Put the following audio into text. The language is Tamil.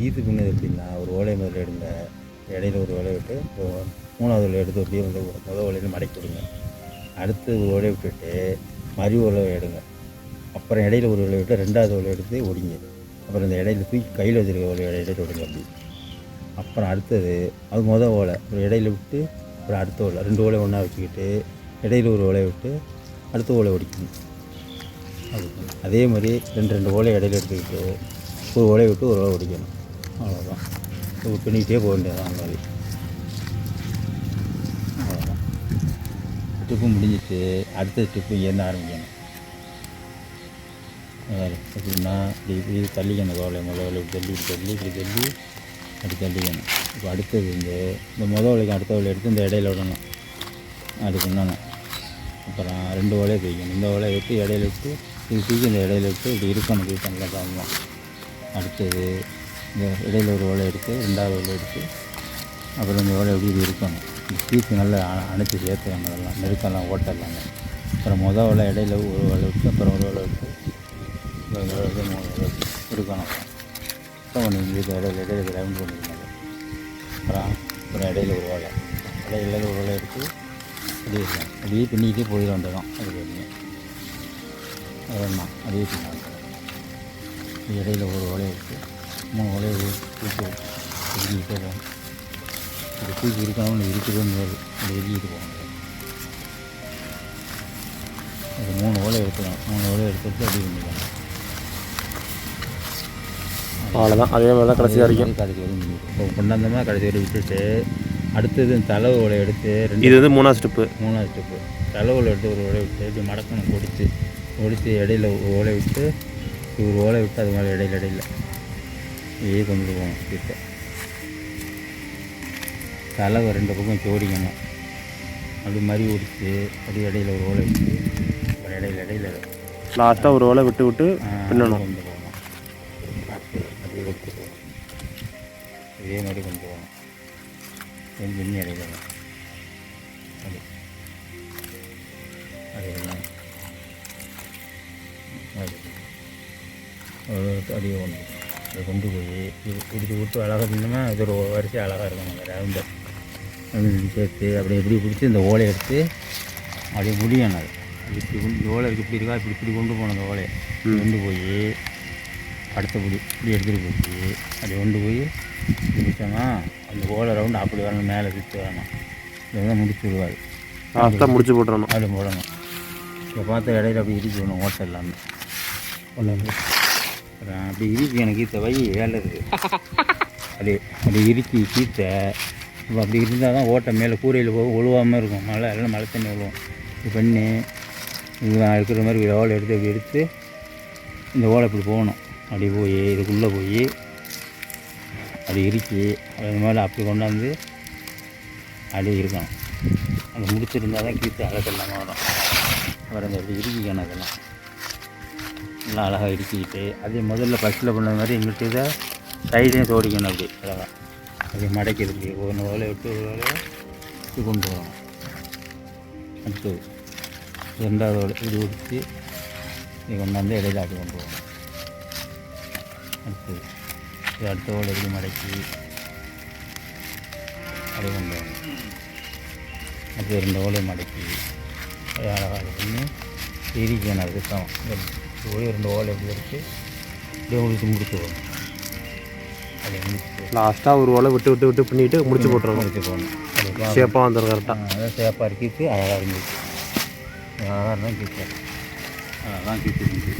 கீத்து பின்னது எப்படின்னா ஒரு ஓலை முதல்ல எடுங்க. இடையில ஒரு ஓலை விட்டு மூணாவது ஓலை எடுத்து அப்படியே வந்து ஒரு முதல் ஓலையில் மடக்கி விடுங்க. அடுத்து ஒரு ஓலை விட்டுட்டு மறு ஓலை எடுங்க. அப்புறம் இடையில ஒரு ஓலை விட்டு ரெண்டாவது ஓலை எடுத்து ஒடிங்க. அப்புறம் இந்த இடையில தூக்கி கையில் வச்சிருக்க ஓலை இடையில விடுங்க அப்படி. அப்புறம் அடுத்தது அது மொதல் ஓலை. ஒரு இடையில விட்டு அப்புறம் அடுத்த ஓலை. ரெண்டு ஓலை ஒன்றா வச்சுக்கிட்டு இடையில ஒரு ஓலை விட்டு அடுத்த ஓலை ஒடிக்கணும். அது அதே மாதிரி ரெண்டு ரெண்டு ஓலை இடையில எடுத்துக்கிட்டு ஒரு ஓலை விட்டு ஒரு ஓலை ஒடிக்கணும். அவ்வளோதான் இது பின்னிக்கிட்டே போக வேண்டியதான் அந்த மாதிரி அவ்வளோதான் ட்ரிப்பு முடிஞ்சிட்டு அடுத்த ட்ரிப்பு இங்கேருந்து ஆரம்பிக்கணும். வேறு எப்படின்னா இப்படி இப்படி தள்ளிக்கணும் தோலை முதல் தள்ளி தள்ளி இப்படி தள்ளி அப்படி தள்ளிக்கணும். இப்போ அடுத்தது இந்த இந்த முதல் ஓலைக்கு அடுத்த ஓலை எடுத்து இந்த இடையில விடணும். அதுக்கு என்னென்ன அப்புறம் ரெண்டு ஓலையை தூக்கணும் இந்த ஓலையை விட்டு இடையில விட்டு இது தூக்கி இந்த இடையில விட்டு இப்படி இருக்கணும் இப்படி நல்லா அடுத்தது இந்த இடையில ஒரு ஓலை எடுத்து ரெண்டாவது ஓலை எடுத்து அப்புறம் இந்த ஓலை எப்படி இருக்கணும் இந்த நல்லா அ- அணைச்சி சேர்த்துக்கணும் அதெல்லாம் நெருக்கெல்லாம் ஓட்டலாம் அப்புறம் மொதல் ஓலை இடையில ஒரு ஓலை விட்டு அப்புறம் ஒரு ஓலை விட்டு இந்த ஓலை மூணு ஓலை இருக்கணும். அப்புறம் ஒன்று இங்கே இடையில இடையில ரவுண்ட் பண்ணிக்கணும் அப்புறம் அப்புறம் இடையில ஒரு ஓலை. இடையில ஒரு ஓலை எடுத்து அப்படியே இருக்கணும் அப்படியே பின்னிக்கிட்டே போயிட வேண்டியதான் அது வரைக்கும் அவ்வளோதான் அதே பின்னாங்க இடையில ஒரு ஓலை எடுத்து மூணு ஓலையை தூக்கி தூக்கிக்கிட்டே போகணும் இது தூக்கி வருது அது எழுதிட்டு போகணும். அது மூணு ஓலை எடுத்துக்கணும் மூணு ஓலை எடுத்துட்டு அப்படியே பண்ணிக்கணும் அவ்வளோதான் அதே மாதிரி தான் கடைசி வரைக்கும். கடைசி வரைக்கும் இப்போ கொண்டாந்தோம்னா கடைசி வரை விட்டுட்டு அடுத்தது இந்த தலை ஓலை எடுத்து ரெண்டு இது வந்து மூணாவது ஸ்டெப்பு மூணாவது ஸ்டெப்பு தலை ஓலை எடுத்து ஒரு ஓலை விட்டு இப்படி மடக்கணும் ஒடிச்சு ஒடிச்சு இடையில ஒரு ஓலை விட்டு ஒரு ஓலை விட்டு அது மேலே இடையில இடையில. இதே கொண்டு போகணும் கிட்ட தலை ரெண்டு பக்கம் சோடிக்கணும் அப்படி மாதிரி ஒடிச்சு அப்படி இடையில ஒரு ஓலை விட்டு அப்புறம் இடையில இடையில. லாஸ்ட்டாக ஒரு ஓலை விட்டு விட்டு பின்னணும். கொண்டு போகணும் அப்படியே கொண்டு போகணும் இதே மாதிரி கொண்டு போகணும் பின்னி இடையில. அது அதேதான் அது. அப்படியே கொண்டு அதை கொண்டு போய் பிடிச்சி விட்டு அழகாக பின்னோம்னா இது ஒரு வரிசை அழகாக இருக்கும் அந்த ரவுண்டு சேர்த்து அப்படி இப்படி பிடிச்சி இந்த ஓலையை எடுத்து அப்படியே முடியணும் அது. இப்படி கொண்டு- இந்த ஓலை இப்படி இருக்கா இப்படி இப்படி கொண்டு போகணும் அந்த ஓலையை. கொண்டு போய் அடுத்த பிடி இப்படி எடுத்துகிட்டு போய் அப்படி கொண்டு போய் பிடிச்சோம்னா அந்த ஓலை ரவுண்டு அப்படி வரணும் மேலே சுற்றி வரணும். இதெல்லாம் முடிச்சு விடுவார். லாஸ்ட்டாக முடிச்சு போட்டுறணும். அப்படி போடணும். இப்போ பார்த்த இடையில அப்படி இருக்கு ஒன்று ஓட்டை இல்லாமல் ஒன்று அப்படி இருக்கு எனக்கு ஈத்த வை வேலை இருக்குது அப்படி அப்படி இறுக்கி கீத்த இப்போ அப்படி இருந்தால் தான் ஓட்டை மேலே கூரையில் போக ஒழுவாமல் இருக்கும். மழை எல்லாம் மழை தண்ணி விழுவும் இது பண்ணி இது இருக்கிற மாதிரி ஒரு ஓலை எடுத்து அப்படி எடுத்து இந்த ஓலை இப்படி போகணும். அப்படி போய் இதுக்குள்ளே போய் அப்படி இறுக்கி அது மேலே அப்படி கொண்டாந்து அப்படியே இருக்கணும். அது முடிச்சிருந்தா தான் கீத்து அழகெல்லாம் வரும். அப்புறம் இந்த அப்படி இறுக்கிக்கணும் அதெல்லாம் நல்லா அழகாக இறுக்கிக்கிட்டு அதே முதல்ல ஃபஸ்ட்டில் பண்ண மாதிரி எங்கள்கிட்ட இதை சைடையும் தோடிக்கணும் அப்படி அழகாக அப்படி மடக்கிறது இப்படி ஒன்று வேலை விட்டு ஒரு ஓலையை கொண்டு வரணும் அடுத்து ரெண்டாவது ஓலை இப்படி உடிச்சு இது கொண்டாந்து இடையில ஆட்டி கொண்டு வரணும் அடுத்து இது அடுத்த ஓலை இப்படி மடக்கி அப்படி கொண்டு வரணும் அது ரெண்டு ஓலை மடக்கி அழகாக பண்ணி இரிக்கணும் அது சுத்தம் போய் ரெண்டு ஓலை எப்படி எடுத்து அப்படியே முடிச்சு முடிச்சு போகணும் அதை முடிச்சு லாஸ்ட்டாக ஒரு ஓலை விட்டு விட்டு விட்டு பண்ணிட்டு முடிச்சு போட்டுறணும். முடிச்சு போகணும் அது ஷேப்பாக வந்துடும் கரெக்டாக அதான் சேப்பாக இருக்கிட்டு அழகாக இருந்துச்சு. அழகாக இருந்தால் கீச்சு அழகாக கீச்சு இருந்துச்சு.